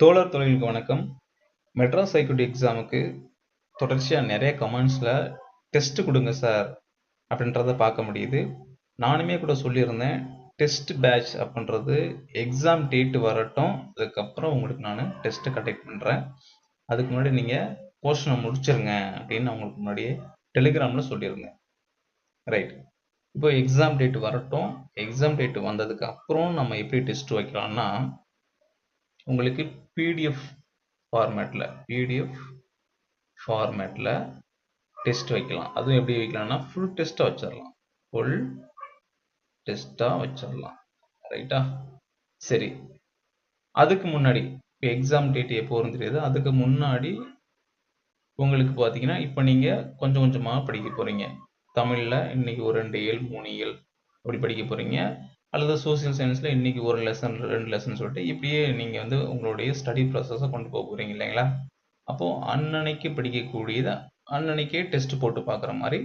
தோழர் தொழிலுக்கு வணக்கம். மெட்ராஸ் ஹைகோர்ட் எக்ஸாமுக்கு தொடர்ச்சியாக நிறைய கமெண்ட்ஸில் டெஸ்ட் கொடுங்க சார் அப்படின்றத பார்க்க முடியுது. நானுமே கூட சொல்லியிருந்தேன் டெஸ்ட் பேட்ச் அப்படின்றது எக்ஸாம் டேட் வரட்டும் அதுக்கப்புறம் உங்களுக்கு நான் டெஸ்ட்டு கண்டக்ட் பண்ணுறேன் அதுக்கு முன்னாடி நீங்கள் போர்ஷனை முடிச்சிருங்க அப்படின்னு உங்களுக்கு முன்னாடியே டெலிகிராமில் சொல்லியிருந்தேன். ரைட். இப்போ எக்ஸாம் டேட் வரட்டும் எக்ஸாம் டேட் வந்ததுக்கு அப்புறம் நம்ம எப்படி டெஸ்ட் வைக்கலாம்னா உங்களுக்கு பிடிஎஃப் ஃபார்மேட்டில் பிடிஎஃப் ஃபார்மேட்டில் டெஸ்ட் வைக்கலாம். அதுவும் எப்படி வைக்கலாம்னா ஃபுல் டெஸ்ட்டாக வச்சிடலாம் ஃபுல் டெஸ்ட்டாக வச்சிடலாம் ரைட்டா சரி. அதுக்கு முன்னாடி இப்போ எக்ஸாம் டேட் எப்போ தெரியாது? அதுக்கு முன்னாடி உங்களுக்கு பார்த்தீங்கன்னா இப்போ நீங்கள் கொஞ்சம் கொஞ்சமாக படிக்க போகிறீங்க தமிழில் இன்னைக்கு ஒரு ரெண்டு இயல் மூணு இயல் அப்படி படிக்க போகிறீங்க அல்லது சோசியல் சயின்ஸில் இன்றைக்கி ஒரு லெசன் ரெண்டு லெசன் சொல்லிட்டு இப்படியே நீங்கள் வந்து உங்களுடைய ஸ்டடி ப்ராசஸை கொண்டு போக போகிறீங்க இல்லைங்களா? அப்போது அன்னன்னைக்கு படிக்கக்கூடியதை அன்னன்னைக்கே டெஸ்ட் போட்டு பார்க்குற மாதிரி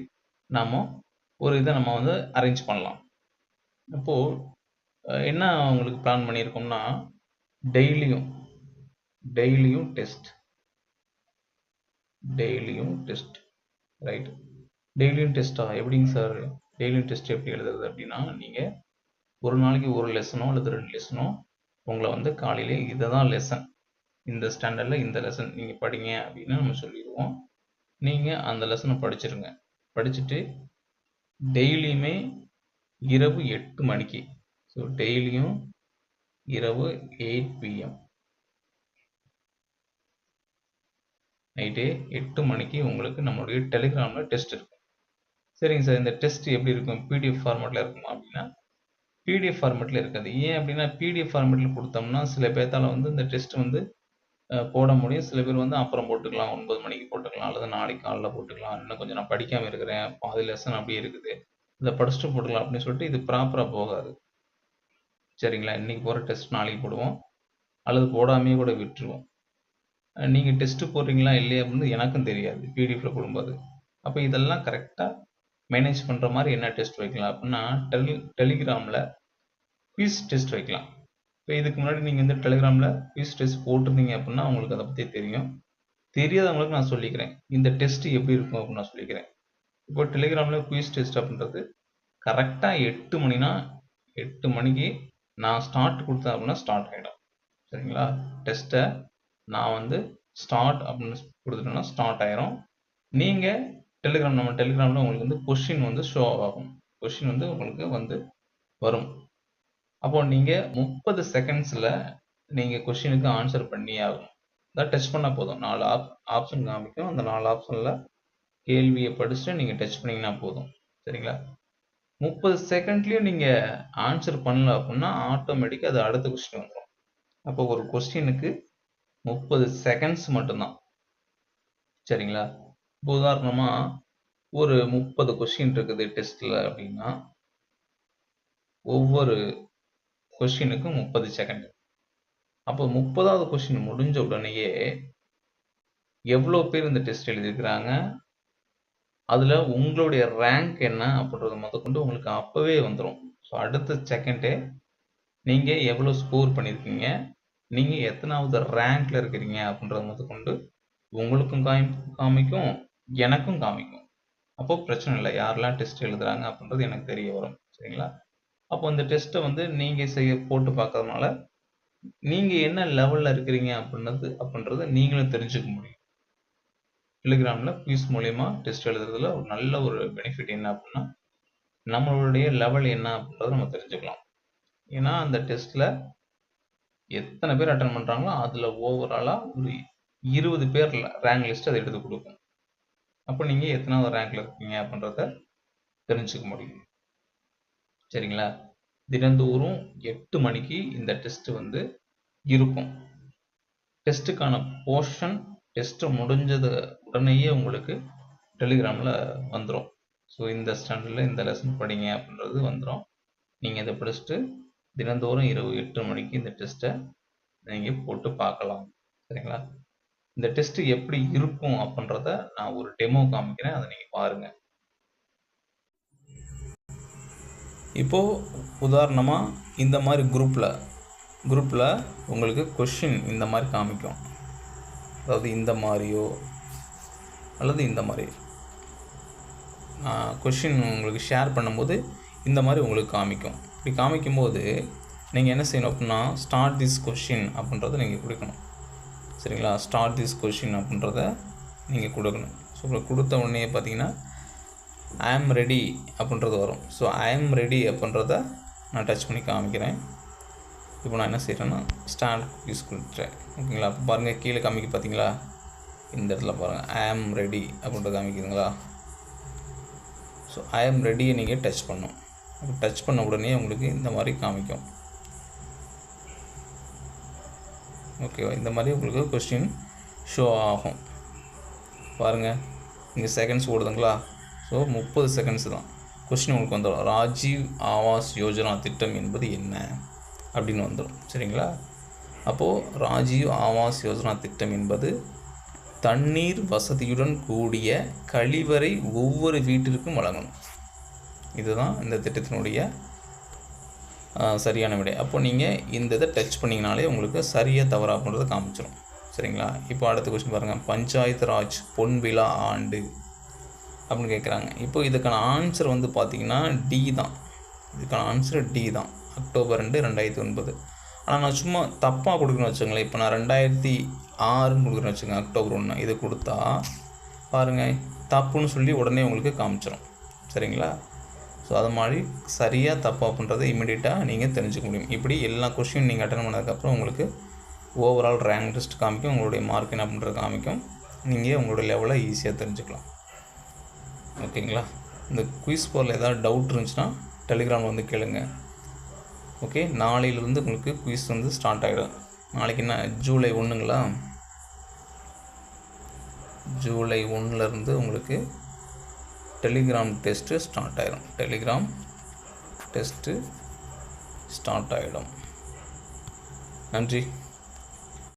நாம் ஒரு இதை நம்ம வந்து அரேஞ்ச் பண்ணலாம். அப்போது என்ன உங்களுக்கு பிளான் பண்ணியிருக்கோம்னா டெய்லியும் டெய்லியும் டெஸ்ட் டெய்லியும் டெஸ்ட் ரைட் டெய்லியும் டெஸ்ட்டா எப்படிங்க சார் டெய்லியும் டெஸ்ட் எப்படி எழுதுறது அப்படின்னா நீங்கள் ஒரு நாளைக்கு ஒரு லெசனோ அல்லது ரெண்டு லெசனோ உங்களை வந்து காலையிலே இதை தான் லெசன் இந்த ஸ்டாண்டர்டில் இந்த லெசன் நீங்கள் படிங்க அப்படின்னு நம்ம சொல்லிடுவோம். நீங்கள் அந்த லெசனை படிச்சிருங்க. படிச்சுட்டு டெய்லியுமே இரவு எட்டு மணிக்கு. ஸோ டெய்லியும் இரவு எயிட் பிஎம் நைட்டு எட்டு மணிக்கு உங்களுக்கு நம்மளுடைய டெலிகிராமில் டெஸ்ட் இருக்கும் சரிங்க சார் இந்த டெஸ்ட் எப்படி இருக்கும்? பிடிஎஃப் ஃபார்மேட்டில் இருக்குமா அப்படின்னா பிடிஎஃப் ஃபார்மெட்டில் இருக்காது. ஏன் அப்படின்னா பிடிஎஃப் ஃபார்மேட்டில் கொடுத்தோம்னா சில பேர்த்தால் வந்து இந்த டெஸ்ட் வந்து போட முடியும். சில பேர் வந்து அப்புறம் போட்டுக்கலாம். ஒன்பது மணிக்கு போட்டுக்கலாம். அல்லது நாளைக்கு காலைல போட்டுக்கலாம். இன்னும் கொஞ்சம் நான் படிக்காமல் இருக்கிறேன். பாதி லெசன் அப்படியே இருக்குது. இதை படிச்சுட்டு போட்டுக்கலாம் அப்படின்னு சொல்லிட்டு இது ப்ராப்பராக போகாது. சரிங்களா? இன்னைக்கு போகிற டெஸ்ட் நாளைக்கு போடுவோம். அல்லது போடாமையே கூட விட்டுருவோம். நீங்கள் டெஸ்ட்டு போடுறீங்களா இல்லையா அப்படின்னு எனக்கும் தெரியாது. பிடிஎஃப்ல போடும்போது. அப்போ இதெல்லாம் கரெக்டாக மேனேஜ் பண்ணுற மாதிரி என்ன டெஸ்ட் வைக்கலாம் அப்படின்னா டெலி டெலிகிராமில் குவிஸ் டெஸ்ட் வைக்கலாம். இப்போ இதுக்கு முன்னாடி நீங்கள் வந்து டெலிகிராமில் குவிஸ் டெஸ்ட் போட்டிருந்தீங்க அப்படின்னா உங்களுக்கு அதை பற்றி தெரியும். தெரியாதவங்களுக்கு நான் சொல்லிக்கிறேன். இந்த டெஸ்ட் எப்படி இருக்கும் அப்படின்னு நான் சொல்லிக்கிறேன். இப்போ டெலிகிராமில் குவிஸ் டெஸ்ட் அப்படின்றது கரெக்டாக எட்டு மணினா எட்டு மணிக்கு நான் ஸ்டார்ட் கொடுத்தேன் அப்படின்னா ஸ்டார்ட் ஆகிடும் சரிங்களா? டெஸ்ட்டை நான் வந்து ஸ்டார்ட் அப்படின்னு கொடுத்துட்டேன்னா ஸ்டார்ட் ஆயிரும். நீங்கள் டெலிகிராம் நம்ம டெலிகிராமில் உங்களுக்கு வந்து கொஷின் வந்து ஷோ ஆகும். கொஷின் வந்து உங்களுக்கு வந்து வரும். அப்போ நீங்கள் முப்பது செகண்ட்ஸில் நீங்கள் கொஷினுக்கு ஆன்சர் பண்ணி ஆகும் அதான் டச் பண்ணால் போதும். நாலு ஆப் ஆப்ஷன் காமிக்கும். அந்த நாலு ஆப்ஷனில் கேள்வியை படிச்சுட்டு நீங்கள் டச் பண்ணிங்கன்னா போதும். சரிங்களா? முப்பது செகண்ட்லேயும் நீங்கள் ஆன்சர் பண்ணல அப்படின்னா ஆட்டோமேட்டிக்காக அது அடுத்த கொஸ்டின் வந்துடும் அப்போ ஒரு கொஸ்டினுக்கு முப்பது செகண்ட்ஸ் மட்டும்தான். சரிங்களா? இப்போ உதாரணமாக ஒரு முப்பது கொஸ்டின் இருக்குது டெஸ்ட்டில் அப்படின்னா ஒவ்வொரு கொஸ்டினுக்கும் முப்பது செகண்ட் அப்போ முப்பதாவது கொஸ்டின் முடிஞ்ச உடனேயே எவ்வளோ பேர் இந்த டெஸ்ட் எழுதியிருக்கிறாங்க? அதில் உங்களுடைய ரேங்க் என்ன அப்படின்றத முதற்கொண்டு உங்களுக்கு அப்போவே வந்துடும் ஸோ அடுத்த செகண்டே நீங்கள் எவ்வளோ ஸ்கோர் பண்ணியிருக்கீங்க? நீங்கள் எத்தனாவது ரேங்க்ல இருக்கிறீங்க அப்படின்றத முதற்கொண்டு உங்களுக்கும் காமி காமிக்கும். எனக்கும் காமிக்கும். அப்போ பிரச்சனை இல்லை. யாரெல்லாம் டெஸ்ட் எழுதுறாங்க அப்படின்றது எனக்கு தெரிய வரும். சரிங்களா? அப்போ அந்த டெஸ்ட்டை வந்து நீங்கள் செய்ய போட்டு பார்க்கறதுனால நீங்கள் என்ன லெவலில் இருக்கிறீங்க அப்படின்றது அப்படின்றத நீங்களும் தெரிஞ்சுக்க முடியும். டெலிகிராமில் பீஸ் மூலயமா டெஸ்ட் எழுதுறதுல ஒரு நல்ல ஒரு பெனிஃபிட் என்ன அப்படின்னா நம்மளுடைய லெவல் என்ன அப்படின்றத நம்ம தெரிஞ்சுக்கலாம். ஏன்னா அந்த டெஸ்ட்டில் எத்தனை பேர் அட்டன் பண்ணுறாங்களோ அதில் ஓவராலாக ஒரு இருபது பேர் ரேங்க் லிஸ்ட் அதை எடுத்து கொடுக்கும். அப்போ நீங்கள் எத்தனாவது ரேங்க்ல இருக்கீங்க அப்படின்றத தெரிஞ்சுக்க முடியும். சரிங்களா? தினந்தோறும் எட்டு மணிக்கு இந்த டெஸ்ட் வந்து இருக்கும். டெஸ்ட்டுக்கான போர்ஷன் டெஸ்ட் முடிஞ்சது உடனேயே உங்களுக்கு டெலிகிராமில் வந்துடும் ஸோ இந்த ஸ்டாண்டர்டில் இந்த லெசன் படிங்க அப்படின்றது வந்துடும் நீங்கள் இதை படிச்சுட்டு தினந்தோறும் இரவு எட்டு மணிக்கு இந்த டெஸ்ட்டை நீங்கள் போட்டு பார்க்கலாம். சரிங்களா? இந்த டெஸ்ட் எப்படி இருக்கும் அப்படின்றத நான் ஒரு டெமோ காமிக்கிறேன். அதை நீங்கள் பாருங்கள் இப்போது உதாரணமாக இந்த மாதிரி குரூப்பில் குரூப்பில் உங்களுக்கு கொஷின் இந்த மாதிரி காமிக்கும். அதாவது இந்த மாதிரியோ அல்லது இந்த மாதிரி. கொஷின் உங்களுக்கு ஷேர் பண்ணும்போது இந்த மாதிரி உங்களுக்கு காமிக்கும். இப்படி காமிக்கும்போது நீங்கள் என்ன செய்யணும் அப்படின்னா ஸ்டார்ட் திஸ் கொஷின் அப்படின்றத நீங்கள் கொடுக்கணும். சரிங்களா? ஸ்டார்ட் திஸ் கொஷின் அப்படின்றத நீங்கள் கொடுக்கணும். ஸோ இப்போ கொடுத்த உடனே பார்த்தீங்கன்னா ஐ ஆம் ரெடி அப்படின்றது வரும். ஸோ ஐ ஆம் ரெடி அப்படின்றத நான் டச் பண்ணி காமிக்கிறேன். இப்போ நான் என்ன செய்கிறேன்னா ஸ்டாண்ட் யூஸ் கொடுத்துட்டேன். ஓகேங்களா? அப்போ பாருங்கள் கீழே காமிக்க பார்த்தீங்களா இந்த இடத்துல பாருங்கள் ஐ ஆம் ரெடி அப்படின்றத காமிக்குதுங்களா? ஸோ ஐ ஆம் ரெடியை நீங்கள் டச் பண்ணும் டச் பண்ண உடனே உங்களுக்கு இந்த மாதிரி காமிக்கும். ஓகேவா இந்த மாதிரி உங்களுக்கு கொஸ்டின் ஷோ ஆகும். பாருங்கள் இங்கே செகண்ட்ஸ் ஓடுதுங்களா? ஸோ முப்பது செகண்ட்ஸ் தான். கொஸ்டின் உங்களுக்கு வந்துடும். ராஜீவ் ஆவாஸ் யோஜனா திட்டம் என்பது என்ன? அப்படின்னு வந்துடும். சரிங்களா? அப்போது ராஜீவ் ஆவாஸ் யோஜனா திட்டம் என்பது தண்ணீர் வசதியுடன் கூடிய கழிவறை ஒவ்வொரு வீட்டிற்கும் வழங்கணும். இதுதான் இந்த திட்டத்தினுடைய சரியான விடை. அப்போ நீங்கள் இந்த இதை டச் பண்ணிங்கனாலே உங்களுக்கு சரியாக தவறாக அப்படின்றத காமிச்சிடும் சரிங்களா? இப்போ அடுத்த கொஸ்டின் பாருங்கள் பஞ்சாயத்து ராஜ் பொன் விழா ஆண்டு அப்படின்னு கேட்குறாங்க இப்போ இதுக்கான ஆன்சர் வந்து பார்த்தீங்கன்னா டி தான். இதுக்கான ஆன்சர் டி தான். அக்டோபர் ரெண்டு ரெண்டாயிரத்தி ஒன்பது. ஆனால் நான் சும்மா தப்பாக கொடுக்குறேன்னு வச்சுங்களேன் இப்போ நான் ரெண்டாயிரத்தி ஆறுன்னு கொடுக்குறேன்னு வச்சுங்க அக்டோபர் ஒன்று இது கொடுத்தா பாருங்கள் தப்புன்னு சொல்லி உடனே உங்களுக்கு காமிச்சிடும் சரிங்களா? ஸோ அது மாதிரி சரியாக தப்பா அப்படின்றத இமீடியட்டாக நீங்கள் தெரிஞ்சுக்க முடியும். இப்படி எல்லா கொஷின் நீங்கள் அட்டன் பண்ணதுக்கப்புறம் உங்களுக்கு ஓவரால் ரேங்க் லிஸ்ட் காமிக்கும் உங்களுடைய மார்க் என்ன அப்படின்றத காமிக்கும். நீங்கள் உங்களுடைய லெவலை ஈஸியாக தெரிஞ்சுக்கலாம். ஓகேங்களா? இந்த குயிஸ் போரில் ஏதாவது டவுட் இருந்துச்சுன்னா டெலிகிராமில் வந்து கேளுங்க. ஓகே? நாளையிலேருந்து உங்களுக்கு குயிஸ் வந்து ஸ்டார்ட் ஆகிடும் நாளைக்கு என்ன? ஜூலை ஒன்றுங்களா ஜூலை ஒன்றுலேருந்து உங்களுக்கு டெலிகிராம் டெஸ்ட்டு ஸ்டார்ட் ஆயிடும் டெலிகிராம் டெஸ்ட்டு ஸ்டார்ட் ஆகிடும் நன்றி.